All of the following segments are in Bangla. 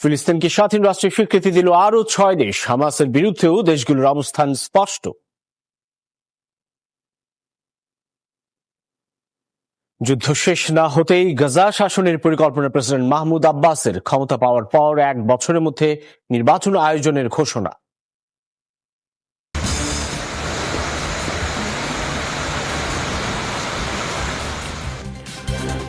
ফিলিস্তিনকে স্বাধীন রাষ্ট্রের স্বীকৃতি দিল আরও ছয় দেশ। হামাসের বিরুদ্ধেও দেশগুলোর অবস্থান স্পষ্ট। যুদ্ধ শেষ না হতেই গাজা শাসনের পরিকল্পনা প্রেসিডেন্ট মাহমুদ আব্বাসের ক্ষমতা পাওয়ার পর এক বছরের মধ্যে নির্বাচন আয়োজনের ঘোষণা।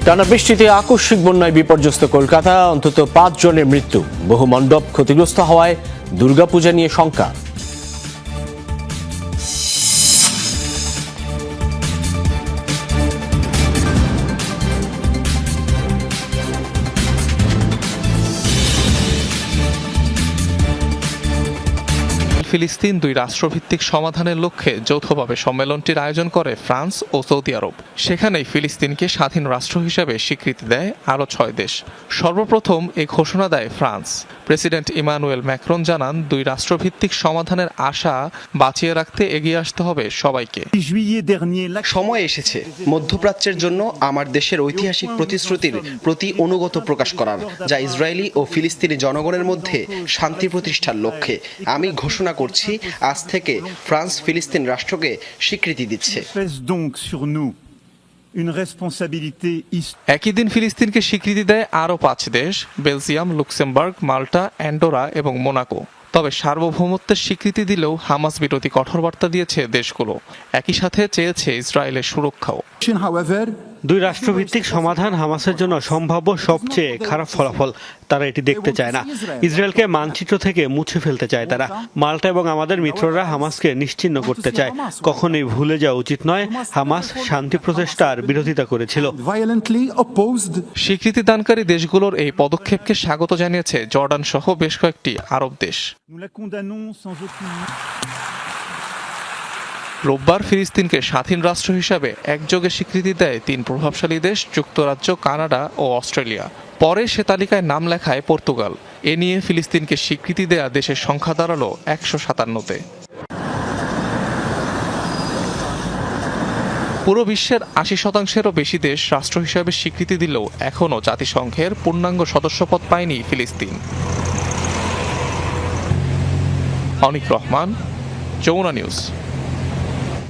টানা বৃষ্টিতে আকস্মিক বন্যায় বিপর্যস্ত কলকাতা, অন্তত পাঁচ জনের মৃত্যু। বহু মণ্ডপ ক্ষতিগ্রস্ত হওয়ায় দুর্গাপূজা নিয়ে শঙ্কা। ফিলিস্তিন দুই রাষ্ট্রভিত্তিক সমাধানের লক্ষ্যে যৌথভাবে সম্মেলনটির আয়োজন করে ফ্রান্স ও সৌদি আরব। সেখানেই ফিলিস্তিনকে স্বাধীন রাষ্ট্র হিসেবে স্বীকৃতি দেয় আরও ছয় দেশ। সর্বপ্রথম এ ঘোষণা দেয় ফ্রান্স। প্রেসিডেন্ট ইমানুয়েল ম্যাক্রন জানান দুই রাষ্ট্রভিত্তিক সমাধানের আশা বাঁচিয়ে রাখতে এগিয়ে আসতে হবে সবাইকে। সময় এসেছে। মধ্যপ্রাচ্যের জন্য আমার দেশের ঐতিহাসিক প্রতিশ্রুতির প্রতি অনুগত প্রকাশ করার যা ইসরায়েলি ও ফিলিস্তিনি জনগণের মধ্যে শান্তি প্রতিষ্ঠার লক্ষ্যে। আমি ঘোষণা করছি আজ থেকে ফ্রান্স ফিলিস্তিন রাষ্ট্রকে স্বীকৃতি দিচ্ছে. একই দিন ফিলিস্তিনকে স্বীকৃতি দেয় আরও পাঁচ দেশ বেলজিয়াম লুক্সেমবার্গ মাল্টা অ্যান্ডোরা এবং মোনাকো। তবে সার্বভৌমত্বের স্বীকৃতি দিলেও হামাস বিরোধী কঠোর বার্তা দিয়েছে দেশগুলো। একই সাথে চেয়েছে ইসরায়েলের সুরক্ষাও। দুই রাষ্ট্রভিত্তিক সমাধান হামাসের জন্য সম্ভাব্য সবচেয়ে খারাপ ফলাফল তারা এটি দেখতে চায় না। ইসরায়েলকে মানচিত্র থেকে মুছে ফেলতে চায় তারা। মাল্টা এবং আমাদের মিত্ররা হামাসকে নিশ্চিহ্ন করতে চায়। কখনোই ভুলে যাওয়া উচিত নয় হামাস শান্তি প্রচেষ্টার বিরোধিতা করেছিল। Violently opposed স্বীকৃতি দানকারী দেশগুলোর এই পদক্ষেপকে স্বাগত জানিয়েছে জর্ডান সহ বেশ কয়েকটি আরব দেশ। রোববার ফিলিস্তিনকে স্বাধীন রাষ্ট্র হিসাবে একযোগে স্বীকৃতি দেয় তিন প্রভাবশালী দেশ, যুক্তরাজ্য, কানাডা ও অস্ট্রেলিয়া। পরে সে তালিকায় নাম লেখায় পর্তুগাল। এ নিয়ে ফিলিস্তিনকে স্বীকৃতি দেয়া দেশের সংখ্যা দাঁড়াল একশো সাতান্নতে। পুরো বিশ্বের আশি শতাংশেরও বেশি দেশ রাষ্ট্র হিসাবে স্বীকৃতি দিলেও এখনও জাতিসংঘের পূর্ণাঙ্গ সদস্যপদ পায়নি ফিলিস্তিন। অনিক রহমান, যমুনা নিউজ।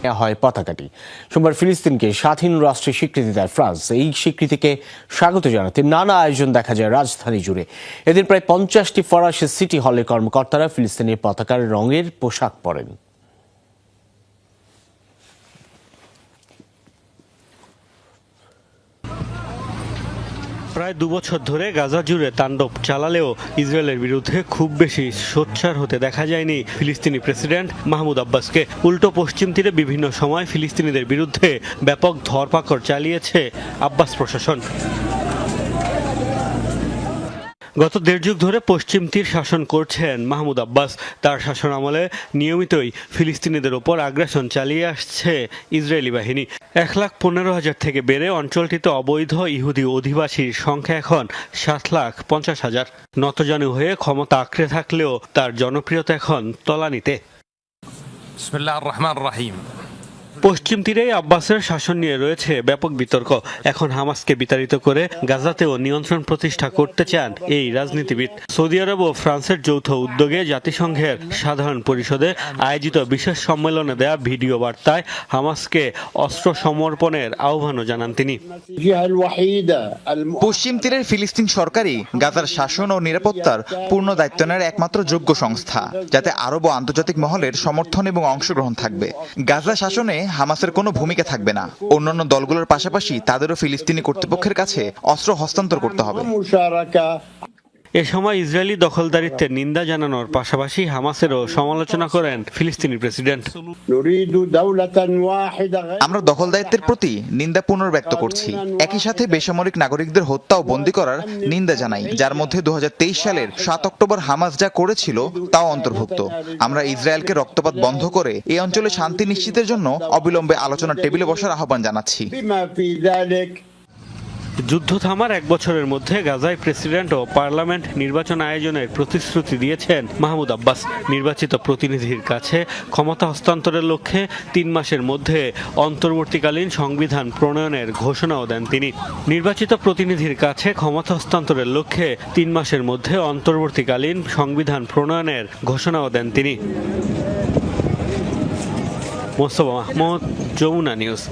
নেওয়া হয় পতাকাটি। সোমবার ফিলিস্তিনকে স্বাধীন রাষ্ট্রের স্বীকৃতি দেয় ফ্রান্স। এই স্বীকৃতিকে স্বাগত জানাতে নানা আয়োজন দেখা যায় রাজধানী জুড়ে। এদের প্রায় পঞ্চাশটি ফরাসি সিটি হলের কর্মকর্তারা ফিলিস্তিনের পতাকার রঙের পোশাক পরেন। প্রায় দুবছর ধরে গাজা জুড়ে তাণ্ডব চালালেও ইসরায়েলের বিরুদ্ধে খুব বেশি সোচ্চার হতে দেখা যায়নি ফিলিস্তিনি প্রেসিডেন্ট মাহমুদ আব্বাসকে। উল্টো পশ্চিম তীরে বিভিন্ন সময় ফিলিস্তিনিদের বিরুদ্ধে ব্যাপক ধরপাকড় চালিয়েছে আব্বাস প্রশাসন। গত দেড় যুগ ধরে পশ্চিম তীর শাসন করছেন মাহমুদ আব্বাস। তার শাসন আমলে নিয়মিতই ফিলিস্তিনিদের ওপর আগ্রাসন চালিয়ে আসছে ইসরায়েলি বাহিনী। এক লাখ পনেরো হাজার থেকে বেড়ে অঞ্চলটিতে অবৈধ ইহুদি অধিবাসীর সংখ্যা এখন সাত লাখ পঞ্চাশ হাজার। নতজানু হয়ে ক্ষমতা আঁকড়ে থাকলেও তার জনপ্রিয়তা এখন তলানিতে। রাহিম। পশ্চিম তীরে আব্বাসের শাসন নিয়ে রয়েছে ব্যাপক বিতর্ক। এখন হামাসকে বিতাড়িত করে গাজাতেও নিয়ন্ত্রণ প্রতিষ্ঠা করতে চান এই রাজনীতিবিদ। সৌদি আরব ও ফ্রান্সের যৌথ উদ্যোগে জাতিসংঘের সাধারণ পরিষদে আয়োজিত বিশেষ সম্মেলনে দেয়া ভিডিও বার্তায় হামাসকে অস্ত্র সমর্পণের আহ্বানও জানান তিনি। পশ্চিম তীরের ফিলিস্তিন সরকারই গাজার শাসন ও নিরাপত্তার পূর্ণ দায়িত্ব নেওয়ার একমাত্র যোগ্য সংস্থা, যাতে আরব ও আন্তর্জাতিক মহলের সমর্থন এবং অংশগ্রহণ থাকবে। গাজা শাসনে হামাসের কোনো ভূমিকা থাকবে না। অন্যান্য দলগুলোর পাশাপাশি তাদেরও ফিলিস্তিনি কর্তৃপক্ষের কাছে অস্ত্র হস্তান্তর করতে হবে। এ সময় ইসরায়েলি দখলদারিত্বের নিন্দা জানানোর পাশাপাশি হামাসেরও সমালোচনা করেন ফিলিস্তিনি প্রেসিডেন্ট। আমরা দখলদারিত্বের প্রতি নিন্দা পুনর্ব্যক্ত করছি। একই সাথে বেসামরিক নাগরিকদের হত্যা ও বন্দী করার নিন্দা জানাই, যার মধ্যে দু হাজার তেইশ সালের সাত অক্টোবর হামাস যা করেছিল তাও অন্তর্ভুক্ত। আমরা ইসরায়েলকে রক্তপাত বন্ধ করে এই অঞ্চলে শান্তি নিশ্চিতের জন্য অবিলম্বে আলোচনার টেবিলে বসার আহ্বান জানাচ্ছি। যুদ্ধ থামার এক বছরের মধ্যে গাজায় প্রেসিডেন্ট ও পার্লামেন্ট নির্বাচন আয়োজনের প্রতিশ্রুতি দিয়েছেন মাহমুদ আব্বাস। নির্বাচিত প্রতিনিধির কাছে ক্ষমতা হস্তান্তরের লক্ষ্যে তিন মাসের মধ্যে অন্তর্বর্তীকালীন সংবিধান প্রণয়নের ঘোষণাও দেন তিনি। নির্বাচিত প্রতিনিধির কাছে ক্ষমতা হস্তান্তরের লক্ষ্যে তিন মাসের মধ্যে অন্তর্বর্তীকালীন সংবিধান প্রণয়নের ঘোষণাও দেন তিনি। মোস্তফা মাহমুদ, যমুনা নিউজ।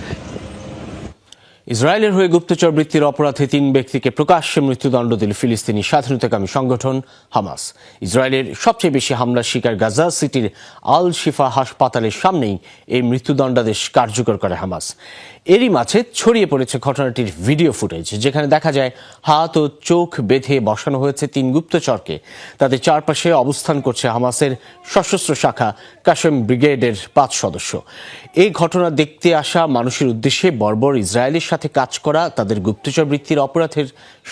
ইসরায়েলের হয়ে গুপ্তচর বৃত্তির অপরাধে তিন ব্যক্তিকে প্রকাশ্যে মৃত্যুদণ্ড দিল ফিলিস্তিনি স্বাধীনতাকামী সংগঠন হামাস। ইসরায়েলের সবচেয়ে বেশি হামলার শিকার গাজা সিটির আল শিফা হাসপাতালের সামনেই এই মৃত্যুদণ্ডাদেশ কার্যকর করে হামাস। এরই মাঝে ছড়িয়ে পড়েছে ঘটনাটির ভিডিও ফুটেজ, যেখানে দেখা যায় হাত ও চোখ বেঁধে বসানো হয়েছে তিন গুপ্তচরকে। তাদের চারপাশে অবস্থান করছে হামাসের সশস্ত্র শাখা কাশেম ব্রিগেডের পাঁচ সদস্য। এই ঘটনা দেখতে আসা মানুষের উদ্দেশ্যে বর্বর ইসরায়েলের সাথে কাজ করা তাদের গুপ্তচর বৃত্তির অপরাধের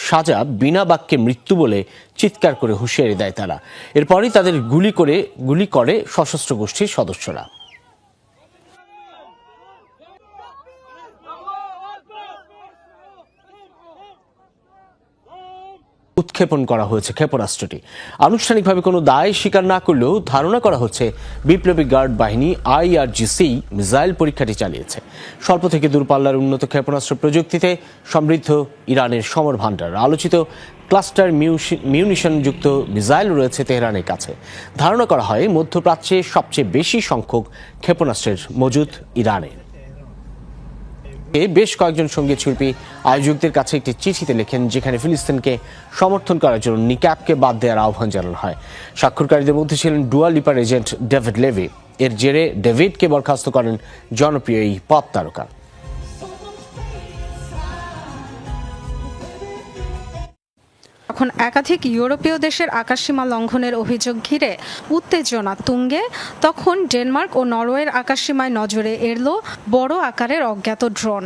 সাজা বিনা বাক্যে মৃত্যু বলে চিৎকার করে হুঁশিয়ারি দেয় তারা। এরপরই তাদের গুলি করে গুলি করে সশস্ত্র গোষ্ঠীর সদস্যরা। উৎক্ষেপণ করা হয়েছে ক্ষেপণাস্ত্রটি। আনুষ্ঠানিকভাবে কোনো দায় স্বীকার না করলেও ধারণা করা হচ্ছে বিপ্লবী গার্ড বাহিনী আইআরজিসি মিসাইল পরীক্ষাটি চালিয়েছে। স্বল্প থেকে দূরপাল্লার উন্নত ক্ষেপণাস্ত্র প্রযুক্তিতে সমৃদ্ধ ইরানের সমর ভান্ডার আলোচিত ক্লাস্টার মিউনিশন যুক্ত মিসাইল রয়েছে তেহরানের কাছে। ধারণা করা হয়, মধ্যপ্রাচ্যে সবচেয়ে বেশি সংখ্যক ক্ষেপণাস্ত্রের মজুদ ইরানের। বেশ কয়েকজন সংগীত শিল্পী আয়োজকদের কাছে একটি চিঠিতে লেখেন, যেখানে ফিলিস্তিনকে সমর্থন করার জন্য নিক্যাপকে বাদ দেওয়ার আহ্বান জানানো হয়। স্বাক্ষরকারীদের মধ্যে ছিলেন ডুয়াল লিপার এজেন্ট ডেভিড লেভি। এর জেরে ডেভিডকে বরখাস্ত করেন জনপ্রিয় এই পপ তারকা। এখন একাধিক ইউরোপীয় দেশের আকাশসীমা লঙ্ঘনের অভিযোগ ঘিরে উত্তেজনা তুঙ্গে, তখন ডেনমার্ক ও নরওয়ের আকাশসীমায় নজরে এড়ল বড় আকারের অজ্ঞাত ড্রোন।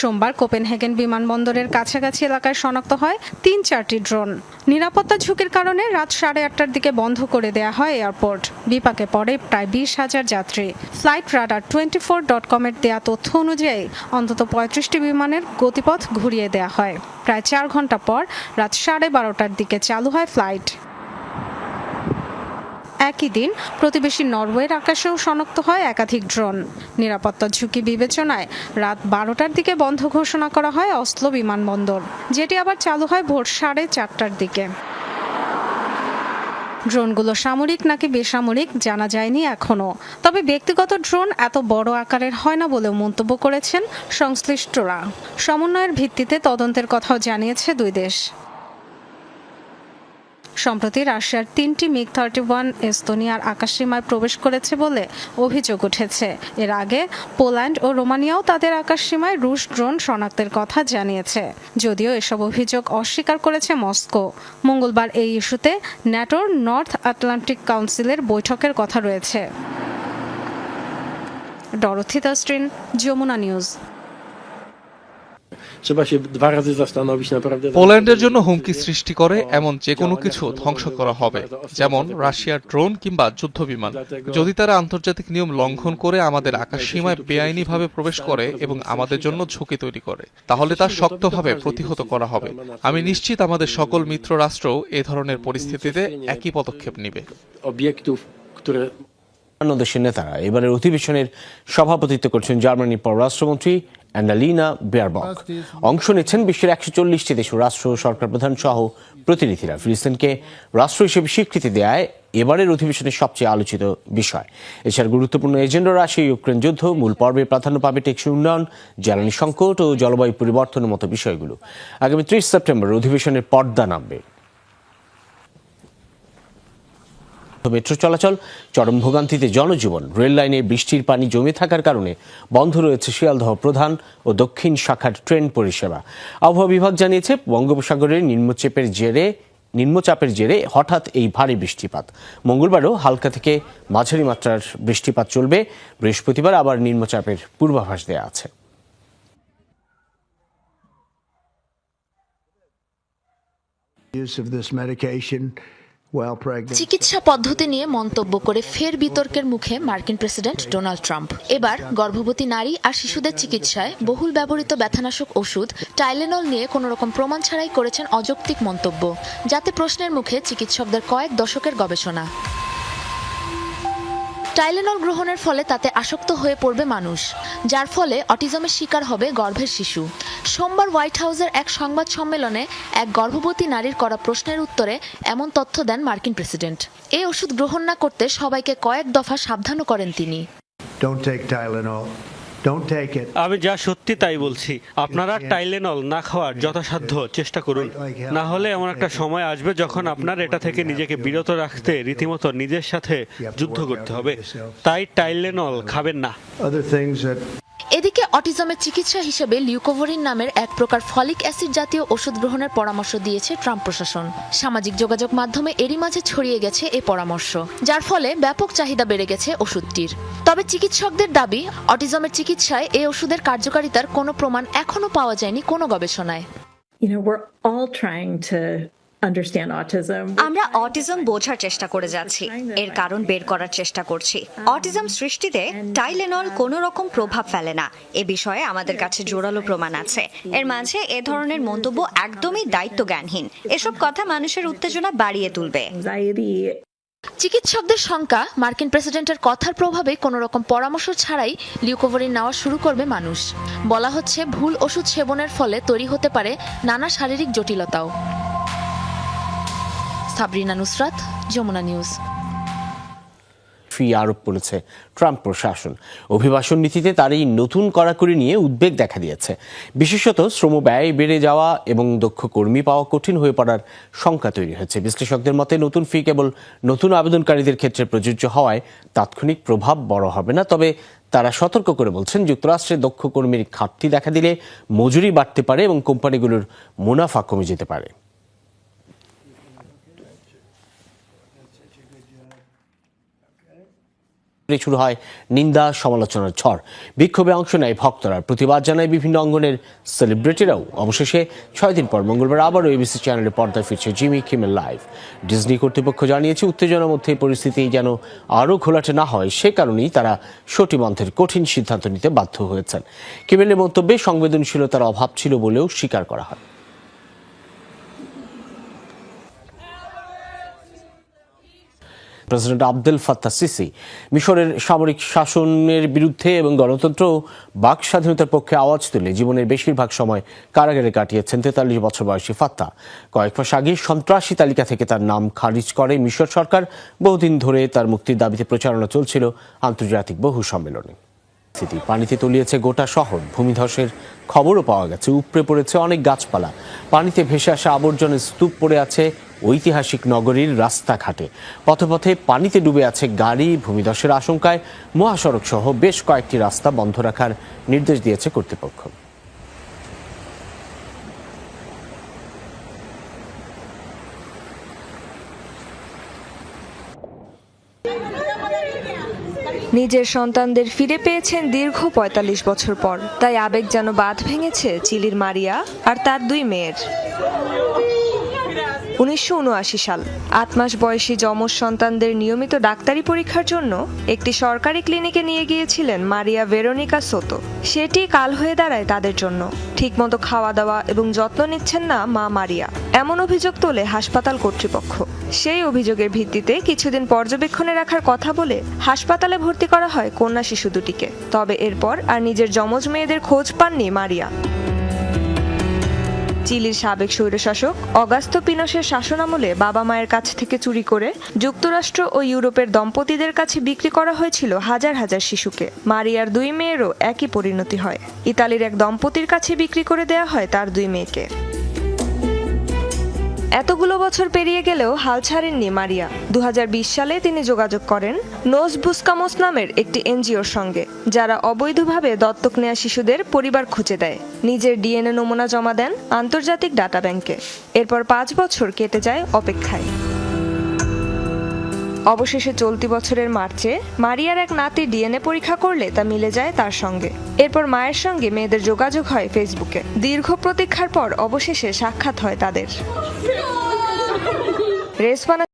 সোমবার কোপেনহেগেন বিমানবন্দরের কাছাকাছি এলাকায় শনাক্ত হয় তিন চারটি ড্রোন। নিরাপত্তা ঝুঁকির কারণে রাত সাড়ে আটটার দিকে বন্ধ করে দেয়া হয় এয়ারপোর্ট। বিপাকে পড়ে প্রায় বিশ হাজার যাত্রী। Flight radar twenty four dot কমের দেয়া তথ্য অনুযায়ী অন্তত পঁয়ত্রিশটি বিমানের গতিপথ ঘুরিয়ে দেয়া হয়। প্রায় চার ঘণ্টা পর রাত সাড়ে বারোটার দিকে চালু হয় ফ্লাইট। একই দিন প্রতিবেশী নরওয়ের আকাশেও শনাক্ত হয় একাধিক ড্রোন। নিরাপত্তা ঝুঁকি বিবেচনায় রাত বারোটার দিকে বন্ধ ঘোষণা করা হয় অসলো বিমানবন্দর, যেটি আবার চালু হয় ভোর সাড়ে চারটার দিকে। ড্রোনগুলো সামরিক নাকি বেসামরিক জানা যায়নি এখনও তবে ব্যক্তিগত ড্রোন এত বড় আকারের হয় না বলেও মন্তব্য করেছেন সংশ্লিষ্টরা। সমন্বয়ের ভিত্তিতে তদন্তের কথাও জানিয়েছে দুই দেশ। সম্প্রতি রাশিয়ার তিনটি মিগ থার্টি ওয়ান এস্তোনিয়ার আকাশসীমায় প্রবেশ করেছে বলে অভিযোগ উঠেছে। এর আগে পোল্যান্ড ও রোমানিয়াও তাদের আকাশসীমায় রুশ ড্রোন শনাক্তের কথা জানিয়েছে। যদিও এসব অভিযোগ অস্বীকার করেছে মস্কো। মঙ্গলবার এই ইস্যুতে ন্যাটোর নর্থ আটলান্টিক কাউন্সিলের বৈঠকের কথা রয়েছে। Dorothy দাস্ট্রিন Jamuna News. Trzeba się dwa razy zastanowić naprawdę. পোল্যান্ডের জন্য হুমকি সৃষ্টি করে এমন যে কোনো কিছু ধ্বংস করা হবে যেমন রাশিয়ার ড্রোন কিংবা যুদ্ধ বিমান যদি তারা আন্তর্জাতিক নিয়ম লঙ্ঘন করে আমাদের আকাশ সীমায় বেআইনিভাবে প্রবেশ করে এবং আমাদের জন্য ঝুঁকি তৈরি করে তাহলে তা শক্তভাবে প্রতিহত করা হবে। আমি নিশ্চিত আমাদের সকল মিত্র রাষ্ট্রও এ ধরনের পরিস্থিতিতে একই পদক্ষেপ নেবে। অন্য দেশের নেতারা এবারের অধিবেশনের সভাপতিত্ব করছেন জার্মানির পররাষ্ট্রমন্ত্রী অ্যান্ডালিনা বেয়ারবক। অংশ নিচ্ছেন বিশ্বের একশো চল্লিশটি দেশ রাষ্ট্র সরকার প্রধান সহ প্রতিনিধিরা। ফিলিস্তিনকে রাষ্ট্র হিসেবে স্বীকৃতি দেয় এবারের অধিবেশনের সবচেয়ে আলোচিত বিষয়। এছাড়া গুরুত্বপূর্ণ এজেন্ডা রাশি ইউক্রেন যুদ্ধ মূল পর্বে প্রাধান্য পাবে টেকসই উন্নয়ন জ্বালানি সংকট ও জলবায়ু পরিবর্তনের মতো বিষয়গুলো। আগামী ত্রিশ সেপ্টেম্বর অধিবেশনের পর্দা নামবে। মেট্রো চলাচল, চরম ভোগান্তিতে জনজীবন, রেল লাইনে বৃষ্টির পানি জমে থাকার কারণে বন্ধ রয়েছে শিয়ালদহ প্রধান ও দক্ষিণ শাখার ট্রেন পরিষেবা। আবহাওয়া বিভাগ জানিয়েছে, বঙ্গোপসাগরের নিম্নচাপের জেরে নিম্নচাপের জেরে হঠাৎ এই ভারী বৃষ্টিপাত। মঙ্গলবারও হালকা থেকে মাঝারি মাত্রার বৃষ্টিপাত চলবে। বৃহস্পতিবার আবার নিম্নচাপের পূর্বাভাস দেওয়া আছে। Use of this medication চিকিৎসা পদ্ধতি নিয়ে মন্তব্য করে ফের বিতর্কের মুখে মার্কিন প্রেসিডেন্ট ডোনাল্ড ট্রাম্প। এবার গর্ভবতী নারী আর শিশুদের চিকিৎসায় বহুল ব্যবহৃত ব্যথানাশক ওষুধ, টাইলেনল নিয়ে কোনো রকম প্রমাণ ছাড়াই করেছেন অযৌক্তিক মন্তব্য, যাতে প্রশ্নের মুখে চিকিৎসকদের কয়েক দশকের গবেষণা। টাইলেনল গ্রহণের ফলে তাতে আসক্ত হয়ে পড়বে মানুষ, যার ফলে অটিজমের শিকার হবে গর্ভের শিশু। সোমবার হোয়াইট হাউসের এক সংবাদ সম্মেলনে এক গর্ভবতী নারীর করা প্রশ্নের উত্তরে এমন তথ্য দেন মার্কিন প্রেসিডেন্ট। এই ওষুধ গ্রহণ না করতে সবাইকে কয়েক দফা সাবধানও করেন তিনি। আমি যা সত্যি তাই বলছি। আপনারা টাইলেনল না খাওয়ার যথাসাধ্য চেষ্টা করুন। না হলে এমন একটা সময় আসবে যখন আপনার এটা থেকে নিজেকে বিরত রাখতে রীতিমতো নিজের সাথে যুদ্ধ করতে হবে। তাই টাইলেনল খাবেন না। এদিকে অটিজমের চিকিৎসা হিসেবে লিউকোভরিন নামের এক প্রকার ফলিক অ্যাসিড জাতীয় ওষুধ গ্রহণের পরামর্শ দিয়েছে ট্রাম্প প্রশাসন সামাজিক যোগাযোগ মাধ্যমে এরই মাঝে ছড়িয়ে গেছে এ পরামর্শ যার ফলে ব্যাপক চাহিদা বেড়ে গেছে ওষুধটির তবে চিকিৎসকদের দাবি অটিজমের চিকিৎসায় এই ওষুধের কার্যকারিতার কোনো প্রমাণ এখনও পাওয়া যায়নি কোনো গবেষণায় You know, we're all trying to. আমরা অটিজম বোঝার চেষ্টা করে যাচ্ছি। এর কারণ বের করার চেষ্টা করছি। অটিজম সৃষ্টিতে টাইলেনল কোনো রকম প্রভাব ফেলে না। এ বিষয়ে আমাদের কাছে জোরালো প্রমাণ আছে। এর মাঝে এ ধরনের মন্তব্য একদমই দায়িত্ব জ্ঞানহীন এসব কথা মানুষের উত্তেজনা বাড়িয়ে তুলবে। চিকিৎসকদের শঙ্কা মার্কিন প্রেসিডেন্টের কথার প্রভাবে কোনো রকম পরামর্শ ছাড়াই লিউকোভরিন নেওয়া শুরু করবে মানুষ। বলা হচ্ছে ভুল ওষুধ সেবনের ফলে তৈরি হতে পারে নানা শারীরিক জটিলতাও। সাবরিনা নুসরাত, যমুনা নিউজ। ফি আরোপ করেছে ট্রাম্প প্রশাসন। অভিবাসন নীতিতে তার এই নতুন কড়াকড়ি নিয়ে উদ্বেগ দেখা দিয়েছে। বিশেষত শ্রম ব্যয় বেড়ে যাওয়া এবং দক্ষ কর্মী পাওয়া কঠিন হয়ে পড়ার শঙ্কা তৈরি হয়েছে। বিশ্লেষকদের মতে, নতুন ফি কেবল নতুন আবেদনকারীদের ক্ষেত্রে প্রযোজ্য হওয়ায় তাৎক্ষণিক প্রভাব বড় হবে না। তবে তারা সতর্ক করে বলছেন, যুক্তরাষ্ট্রে দক্ষ কর্মীর ঘাটতি দেখা দিলে মজুরি বাড়তে পারে এবং কোম্পানিগুলোর মুনাফা কমে যেতে পারে। শুরু হয় নিন্দা, সমালোচনার ঝড়। বিক্ষোভে অংশ নেয় ভক্তরা। প্রতিবাদ জানায় বিভিন্ন অঙ্গনের সেলিব্রিটিরাও। অবশেষে ছয় দিন পর মঙ্গলবার আবারও এবিসি চ্যানেলে পর্দায় ফিরছে জিমি কিমেল লাইভ। ডিজনি কর্তৃপক্ষ জানিয়েছে, উত্তেজনার মধ্যে পরিস্থিতি যেন আরও ঘোলাটে না হয়, সে কারণেই তারা শটি বন্ধের কঠিন সিদ্ধান্ত নিতে বাধ্য হয়েছেন। কিমেলের মন্তব্যে সংবেদনশীলতার অভাব ছিল বলেও স্বীকার করা হয়। প্রেসিডেন্ট আব্দেল ফাত্তা সিসি মিশরের সামরিক শাসনের বিরুদ্ধে এবং গণতন্ত্র বাক স্বাধীনতার পক্ষে আওয়াজ তুলে জীবনের বেশিরভাগ সময় কারাগারে কাটিয়েছেন তেতাল্লিশ বছর বয়সী ফাত্তা কয়েক মাস আগে সন্ত্রাসী তালিকা থেকে তার নাম খারিজ করে মিশর সরকার। বহুদিন ধরে তার মুক্তির দাবিতে প্রচারণা চলছিল আন্তর্জাতিক বহু সম্মেলনে। স্থিতি পানিতে তলিয়েছে গোটা শহর। ভূমিধসের খবরও পাওয়া গেছে। উপড়ে পড়েছে অনেক গাছপালা। পানিতে ভেসে আসা আবর্জনের স্তূপ পড়ে আছে ঐতিহাসিক নগরীর রাস্তাঘাটে। পথে পথে পানিতে ডুবে আছে গাড়ি, ভূমিধসের আশঙ্কায় মহাসড়ক সহ বেশ কয়েকটি রাস্তা বন্ধ রাখার নির্দেশ দিয়েছে কর্তৃপক্ষ। নিজের সন্তানদের ফিরে পেয়েছেন দীর্ঘ ৪৫ বছর পর। তাই আবেগ যেন বাঁধ ভেঙেছে চিলির মারিয়া আর তার দুই মেয়ের। উনিশশো উনআশি সাল। আট মাস বয়সী যমজ সন্তানদের নিয়মিত ডাক্তারি পরীক্ষার জন্য একটি সরকারি ক্লিনিকে নিয়ে গিয়েছিলেন মারিয়া ভেরোনিকা সোতো। সেটি কাল হয়ে দাঁড়ায় তাদের জন্য। ঠিকমতো খাওয়া দাওয়া এবং যত্ন নিচ্ছেন না মা মারিয়া। এমন অভিযোগ তোলে হাসপাতাল কর্তৃপক্ষ। সেই অভিযোগের ভিত্তিতে কিছুদিন পর্যবেক্ষণে রাখার কথা বলে হাসপাতালে ভর্তি করা হয় কন্যা শিশু দুটিকে তবে এরপর আর নিজের যমজ মেয়েদের খোঁজ পাননি মারিয়া। চিলির সাবেক স্বৈরশাসক অগাস্তো পিনসের শাসনামলে বাবা মায়ের কাছ থেকে চুরি করে যুক্তরাষ্ট্র ও ইউরোপের দম্পতিদের কাছে বিক্রি করা হয়েছিল হাজার হাজার শিশুকে। মারিয়ার দুই মেয়েরও একই পরিণতি হয়। ইতালির এক দম্পতির কাছে বিক্রি করে দেয়া হয় তার দুই মেয়েকে। এতগুলো বছর পেরিয়ে গেলেও হাল ছাড়েননি মারিয়া। দু হাজার বিশ সালে তিনি যোগাযোগ করেন নোজ বুসকামোস নামের একটি এনজিওর সঙ্গে, যারা অবৈধভাবে দত্তক নেয়া শিশুদের পরিবার খুঁজে দেয়। নিজের ডিএনএ নমুনা জমা দেন আন্তর্জাতিক ডাটা ব্যাংকে। এরপর পাঁচ বছর কেটে যায় অপেক্ষায়। অবশেষে চলতি বছরের মার্চে মারিয়ার এক নাতি ডিএনএ পরীক্ষা করলে তা মিলে যায় তার সঙ্গে। এরপর মায়ের সঙ্গে মেয়েদের যোগাযোগ হয় ফেসবুকে। দীর্ঘ প্রতীক্ষার পর অবশেষে সাক্ষাৎ হয় তাদের। রেসপানা